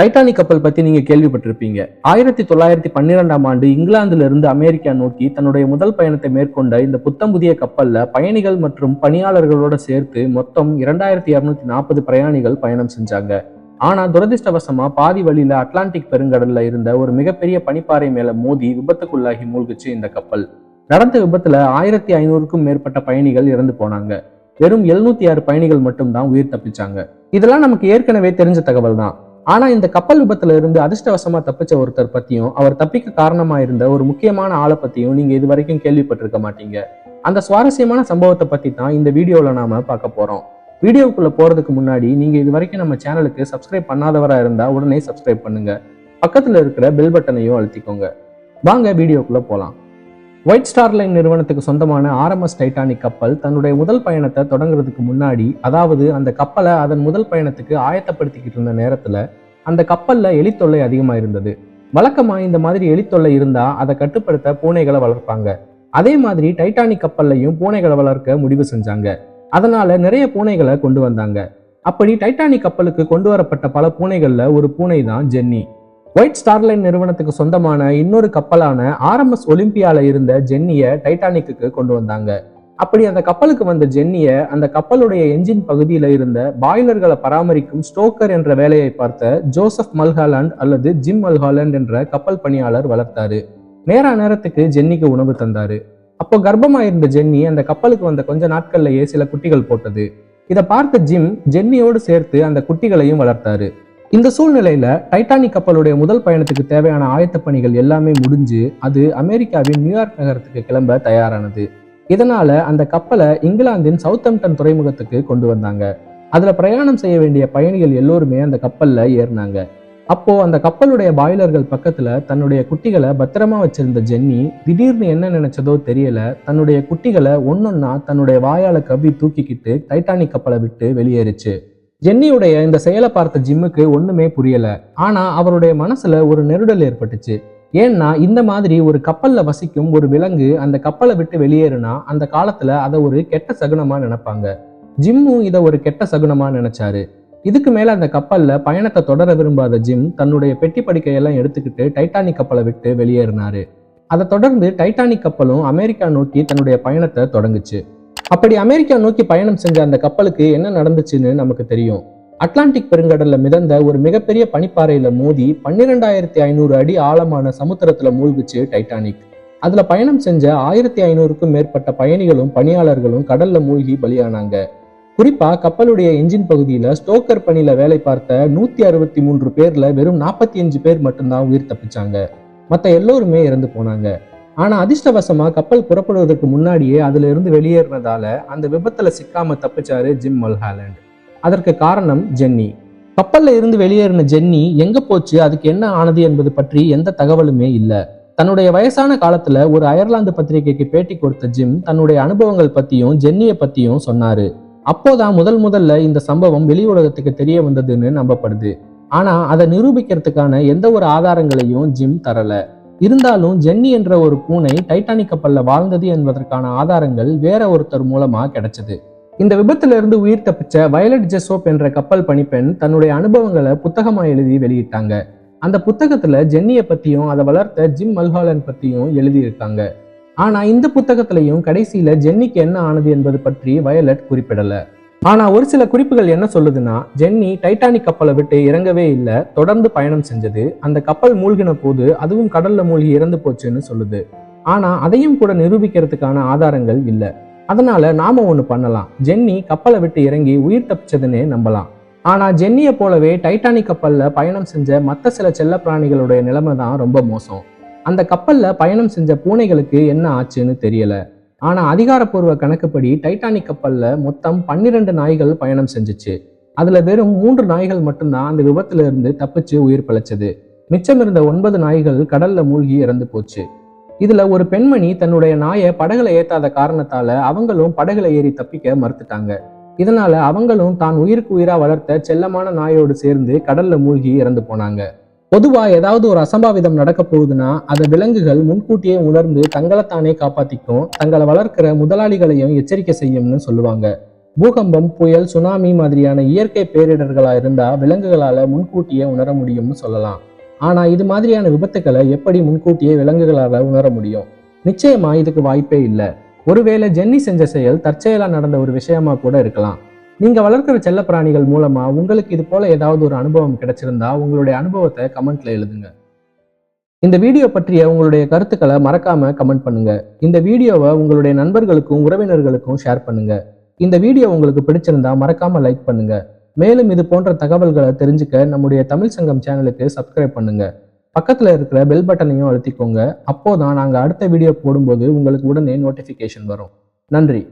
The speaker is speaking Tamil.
டைட்டானிக் கப்பல் பத்தி நீங்க கேள்விப்பட்டிருப்பீங்க. ஆயிரத்தி தொள்ளாயிரத்தி பன்னிரெண்டாம் ஆண்டு இங்கிலாந்துல இருந்து அமெரிக்கா நோக்கி தன்னுடைய முதல் பயணத்தை மேற்கொண்ட இந்த புத்தம் புதிய கப்பல்ல பயணிகள் மற்றும் பணியாளர்களோட சேர்த்து மொத்தம் இரண்டாயிரத்தி இருநூத்தி நாற்பது பிரயாணிகள் பயணம் செஞ்சாங்க. ஆனா துரதிருஷ்டவசமா பாதி வழியில அட்லாண்டிக் பெருங்கடல்ல இருந்த ஒரு மிகப்பெரிய பனிப்பாறை மேல மோதி விபத்துக்குள்ளாகி மூழ்குச்சு இந்த கப்பல். நடந்த விபத்துல ஆயிரத்தி ஐநூறுக்கும் மேற்பட்ட பயணிகள் இறந்து போனாங்க. வெறும் எழுநூத்தி ஆறு பயணிகள் மட்டும்தான் உயிர் தப்பிச்சாங்க. இதெல்லாம் நமக்கு ஏற்கனவே தெரிஞ்ச தகவல் தான் ஆனா இந்த கப்பல் விபத்துல இருந்து அதிர்ஷ்டவசமா தப்பிச்ச ஒருத்தர் பத்தியும் அவர் தப்பிக்க காரணமா இருந்த ஒரு முக்கியமான ஆளை பத்தியும் நீங்க இது வரைக்கும் கேள்விப்பட்டிருக்க மாட்டீங்க. அந்த சுவாரஸ்யமான சம்பவத்தை பத்தி தான் இந்த வீடியோல நாம பார்க்க போறோம். வீடியோக்குள்ள போறதுக்கு முன்னாடி நீங்க இது வரைக்கும் நம்ம சேனலுக்கு சப்ஸ்கிரைப் பண்ணாதவரா இருந்தா உடனே சப்ஸ்கிரைப் பண்ணுங்க. பக்கத்துல இருக்கிற பெல் பட்டனையும் அழுத்திக்கோங்க. வாங்க வீடியோக்குள்ள போலாம். ஒயிட் ஸ்டார் லைன் நிறுவனத்துக்கு சொந்தமான ஆர்எம்எஸ் டைட்டானிக் கப்பல் தன்னுடைய முதல் பயணத்தை தொடங்குறதுக்கு முன்னாடி அதாவது அந்த கப்பலை அதன் முதல் பயணத்துக்கு ஆயத்தப்படுத்திக்கிட்டு இருந்த நேரத்தில் அந்த கப்பலில் எலித்தொல்லை அதிகமாக இருந்தது வழக்கமாக இந்த மாதிரி எலித்தொல்லை இருந்தால் அதை கட்டுப்படுத்த பூனைகளை வளர்ப்பாங்க. அதே மாதிரி டைட்டானிக் கப்பல்லையும் பூனைகளை வளர்க்க முடிவு செஞ்சாங்க. அதனால நிறைய பூனைகளை கொண்டு வந்தாங்க. அப்படி டைட்டானிக் கப்பலுக்கு கொண்டு வரப்பட்ட பல பூனைகளில் ஒரு பூனை தான் ஜென்னி ஒயிட் ஸ்டார்லைன் நிறுவனத்துக்கு சொந்தமான இன்னொரு கப்பலான ஆர்எம்எஸ் ஒலிம்பியால இருந்த ஜென்னிய டைட்டானிக்கு கொண்டு வந்தாங்க. அப்படி அந்த கப்பலுக்கு வந்த ஜென்னிய அந்த கப்பலுடைய என்ஜின் பகுதியில இருந்த பாய்லர்களை பராமரிக்கும் ஸ்டோக்கர் என்ற வேலையை பார்த்த ஜோசப் மல்ஹாலாண்ட் அல்லது ஜிம் மல்ஹாலண்ட் என்ற கப்பல் பணியாளர் வளர்த்தாரு. நேரா நேரத்துக்கு ஜென்னிக்கு உணவு தந்தாரு. அப்போ கர்ப்பமா இருந்த ஜென்னி அந்த கப்பலுக்கு வந்த கொஞ்ச நாட்கள்லயே சில குட்டிகள் போட்டது. இதை பார்த்த ஜிம் ஜென்னியோடு சேர்த்து அந்த குட்டிகளையும் வளர்த்தாரு. இந்த சூழ்நிலையில டைட்டானிக் கப்பலுடைய முதல் பயணத்துக்கு தேவையான ஆயத்த பணிகள் எல்லாமே முடிஞ்சு அது அமெரிக்காவின் நியூயார்க் நகரத்துக்கு கிளம்ப தயாரானது. இதனால அந்த கப்பலை இங்கிலாந்தின் சவுத்தம்டன் துறைமுகத்துக்கு கொண்டு வந்தாங்க. அதுல பிரயாணம் செய்ய வேண்டிய பயணிகள் எல்லோருமே அந்த கப்பல்ல ஏறினாங்க. அப்போ அந்த கப்பலுடைய பாய்லர்கள் பக்கத்துல தன்னுடைய குட்டிகளை பத்திரமா வச்சிருந்த ஜென்னி திடீர்னு என்ன நினைச்சதோ தெரியல தன்னுடைய குட்டிகளை ஒன்னொன்னா தன்னுடைய வாயால கவ்வி தூக்கிக்கிட்டு டைட்டானிக் கப்பலை விட்டு வெளியேறுச்சு. ஜென்னியுடைய இந்த செயலை பார்த்த ஜிம்முக்கு ஒண்ணுமே புரியல. ஆனா அவருடைய மனசுல ஒரு நெருடல் ஏற்பட்டுச்சு. ஏன்னா இந்த மாதிரி ஒரு கப்பல்ல வசிக்கும் ஒரு விலங்கு அந்த கப்பலை விட்டு வெளியேறுனா அந்த காலத்துல அதை ஒரு கெட்ட சகுனமா நினைப்பாங்க. ஜிம்மும் இதை ஒரு கெட்ட சகுனமா நினைச்சாரு. இதுக்கு மேல அந்த கப்பல்ல பயணத்தை தொடர விரும்பாத ஜிம் தன்னுடைய பெட்டி படுக்கையெல்லாம் எடுத்துக்கிட்டு டைட்டானிக் கப்பலை விட்டு வெளியேறினாரு. அதை தொடர்ந்து டைட்டானிக் கப்பலும் அமெரிக்கா நோக்கி தன்னுடைய பயணத்தை தொடங்குச்சு. அப்படி அமெரிக்கா நோக்கி பயணம் செஞ்ச அந்த கப்பலுக்கு என்ன நடந்துச்சுன்னு நமக்கு தெரியும். அட்லாண்டிக் பெருங்கடல்ல மிதந்த ஒரு மிகப்பெரிய பனிப்பாறையில மோதி பன்னிரெண்டாயிரத்தி ஐநூறு அடி ஆழமான சமுத்திரத்துல மூழ்கிச்சு டைட்டானிக். அதுல பயணம் செஞ்ச ஆயிரத்தி ஐநூறுக்கும் மேற்பட்ட பயணிகளும் பணியாளர்களும் கடல்ல மூழ்கி பலியானாங்க. குறிப்பா கப்பலுடைய என்ஜின் பகுதியில ஸ்டோக்கர் பணியில வேலை பார்த்த நூத்தி அறுபத்தி மூன்று பேர்ல வெறும் நாற்பத்தி அஞ்சு பேர் மட்டும்தான் உயிர் தப்பிச்சாங்க. மற்ற எல்லோருமே இறந்து போனாங்க. ஆனா அதிர்ஷ்டவசமா கப்பல் புறப்படுவதற்கு முன்னாடியே அதுல இருந்து வெளியேறினதால அந்த விபத்துல சிக்காம தப்பிச்சாரு ஜிம் மல்ஹாலண்ட். அதற்கு காரணம் ஜென்னி. கப்பல்ல இருந்து வெளியேறின ஜென்னி எங்க போச்சு அதுக்கு என்ன ஆனது என்பது பற்றி எந்த தகவலுமே இல்லை. தன்னுடைய வயசான காலத்துல ஒரு அயர்லாந்து பத்திரிகைக்கு பேட்டி கொடுத்த ஜிம் தன்னுடைய அனுபவங்கள் பத்தியும் ஜென்னியை பத்தியும் சொன்னாரு. அப்போதான் முதல் முதல்ல இந்த சம்பவம் வெளி உலகத்துக்கு தெரிய வந்ததுன்னு நம்பப்படுது. ஆனா அதை நிரூபிக்கிறதுக்கான எந்த ஒரு ஆதாரங்களையும் ஜிம் தரல. இருந்தாலும் ஜென்னி என்ற ஒரு பூனை டைட்டானிக் கப்பல்ல வாழ்ந்தது என்பதற்கான ஆதாரங்கள் வேற ஒருத்தர் மூலமா கிடைச்சது. இந்த விபத்துல இருந்து உயிர் தப்பிச்ச வயலட் ஜெசோப் என்ற கப்பல் பணிப்பெண் தன்னுடைய அனுபவங்களை புத்தகமா எழுதி வெளியிட்டாங்க. அந்த புத்தகத்துல ஜென்னியை பத்தியும் அதை வளர்த்த ஜிம் மல்ஹாலன் பத்தியும் எழுதியிருக்காங்க. ஆனா இந்த புத்தகத்திலையும் கடைசியில ஜென்னிக்கு என்ன ஆனது என்பது பற்றி வயலட் குறிப்பிடல. ஆனா ஒரு சில குறிப்புகள் என்ன சொல்லுதுன்னா ஜென்னி டைட்டானிக் கப்பலை விட்டு இறங்கவே இல்லை. தொடர்ந்து பயணம் செஞ்சது. அந்த கப்பல் மூழ்கின போது அதுவும் கடல்ல மூழ்கி இறந்து போச்சுன்னு சொல்லுது. ஆனா அதையும் கூட நிரூபிக்கிறதுக்கான ஆதாரங்கள் இல்லை. அதனால நாம ஒண்ணு பண்ணலாம். ஜென்னி கப்பலை விட்டு இறங்கி உயிர் தப்பிச்சதுன்னே நம்பலாம். ஆனா ஜென்னியை போலவே டைட்டானிக் கப்பல்ல பயணம் செஞ்ச மற்ற சில செல்ல பிராணிகளுடைய நிலைமை தான் ரொம்ப மோசம். அந்த கப்பல்ல பயணம் செஞ்ச பூனைகளுக்கு என்ன ஆச்சுன்னு தெரியல. ஆனா அதிகாரப்பூர்வ கணக்குப்படி டைட்டானிக் கப்பல்ல மொத்தம் பன்னிரண்டு நாய்கள் பயணம் செஞ்சுச்சு. அதுல வெறும் மூன்று நாய்கள் மட்டும்தான் அந்த விபத்துல இருந்து தப்பிச்சு உயிர் பிழைச்சது. மிச்சம் இருந்த ஒன்பது நாய்கள் கடல்ல மூழ்கி இறந்து போச்சு. இதுல ஒரு பெண்மணி தன்னுடைய நாயை படகுல ஏத்தாத காரணத்தால அவங்களும் படகுல ஏறி தப்பிக்க மறுத்துட்டாங்க. இதனால அவங்களும் தான் உயிருக்கு உயிரா வளர்த்த செல்லமான நாயோடு சேர்ந்து கடல்ல மூழ்கி இறந்து போனாங்க. பொதுவா ஏதாவது ஒரு அசம்பாவிதம் நடக்க போகுதுன்னா அதை விலங்குகள் முன்கூட்டியே உணர்ந்து தங்களைத்தானே காப்பாத்திக்கும் தங்களை வளர்க்கிற முதலாளிகளையும் எச்சரிக்கை செய்யும்னு சொல்லுவாங்க. பூகம்பம் புயல் சுனாமி மாதிரியான இயற்கை பேரிடர்களா இருந்தா விலங்குகளால முன்கூட்டியே உணர முடியும்னு சொல்லலாம். ஆனா இது மாதிரியான விபத்துக்களை எப்படி முன்கூட்டியே விலங்குகளால உணர முடியும்? நிச்சயமா இதுக்கு வாய்ப்பே இல்லை. ஒருவேளை ஜென்னி செஞ்ச செயல் தற்செயலா நடந்த ஒரு விஷயமா கூட இருக்கலாம். நீங்க வளர்க்குற செல்ல பிராணிகள் மூலமா உங்களுக்கு இது போல ஏதாவது ஒரு அனுபவம் கிடைச்சிருந்தா உங்களுடைய அனுபவத்தை கமெண்ட்ல எழுதுங்க. இந்த வீடியோ பற்றிய உங்களுடைய கருத்துக்களை மறக்காம கமெண்ட் பண்ணுங்க. இந்த வீடியோவை உங்களுடைய நண்பர்களுக்கும் உறவினர்களுக்கும் ஷேர் பண்ணுங்க. இந்த வீடியோ உங்களுக்கு பிடிச்சிருந்தா மறக்காம லைக் பண்ணுங்க. மேலும் இது போன்ற தகவல்களை தெரிஞ்சுக்க நம்முடைய தமிழ் சங்கம் சேனலுக்கு சப்ஸ்கிரைப் பண்ணுங்க. பக்கத்தில் இருக்கிற பெல் பட்டனையும் அழுத்திக்கோங்க. அப்போதான் நாங்கள் அடுத்த வீடியோ போடும்போது உங்களுக்கு உடனே நோட்டிஃபிகேஷன் வரும். நன்றி.